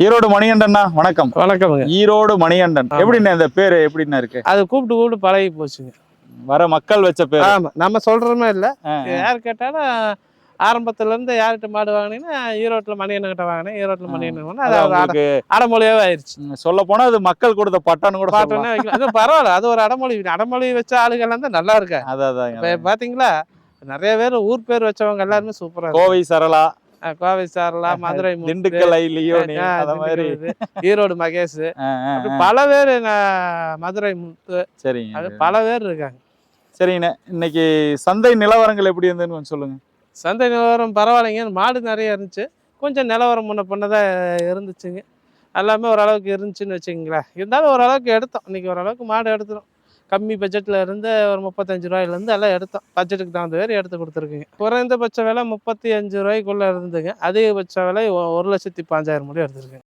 ஈரோடு மணிகண்டன்னா வணக்கம். வணக்கமுங்க. ஈரோடு மணிகண்டன். எப்படிண்ணே இந்த பேரு எப்படிண்ணே இருக்கு? அது கூப்பிட்டு கூப்பிட்டு பழகி போச்சுங்க. வர மக்கள் வச்ச பேரு. ஆமா நம்ம சொல்றோமே இல்ல. யார் கேட்டாலும் ஆரம்பத்துல இருந்து யார்கிட்ட மாடு வாங்கினீங்கன்னா ஈரோட்டில் மணியண்ணன் கிட்ட வாங்கினேன் ஈரோட்டில் மணியண்ணன் அது உங்களுக்கு அடமொழியாவே ஆயிடுச்சு சொல்ல போனா அது மக்கள் கொடுத்த பட்டான்னு கூட அது பரவாயில்ல அது ஒரு அடமொழி. அடமொழி வச்ச ஆளுகள்லாம் தான் நல்லா இருக்கா அதான் பாத்தீங்களா நிறைய பேர் ஊர் பேர் வச்சவங்க எல்லாருமே சூப்பரா கோவை சரளா கோவை சாரலா மதுரை திண்டுக்கல் அந்த மாதிரி. ஈரோடு மகேஷ். பல பேர் மதுரை முத்து சரிங்க. அது பல பேர் இருக்காங்க. சரிங்கண்ணே இன்னைக்கு சந்தை நிலவரங்கள் எப்படி இருந்ததுன்னு கொஞ்சம் சொல்லுங்க. சந்தை நிலவரம் பரவாயில்லைங்க மாடு நிறைய இருந்துச்சு. கொஞ்சம் நிலவரம் முன்ன பண்ணதான் இருந்துச்சுங்க. எல்லாமே ஓரளவுக்கு இருந்துச்சுன்னு வச்சுக்கங்களேன். இருந்தாலும் ஓரளவுக்கு எடுத்தோம். இன்னைக்கு ஓரளவுக்கு மாடு எடுத்துரும். கம்மி பட்ஜெட்டில் இருந்து ஒரு முப்பத்தஞ்சு ரூபாயிலேருந்து எல்லாம் எடுத்தோம். பட்ஜெட்டுக்கு தகுந்த மாதிரி எடுத்து கொடுத்துருக்குங்க. குறைந்தபட்ச விலை முப்பத்தி அஞ்சு ரூபாய்க்குள்ளே இருந்துங்க அதிகபட்ச விலை ஒரு லட்சத்தி பாஞ்சாயிரம் முடியும் எடுத்துருக்குங்க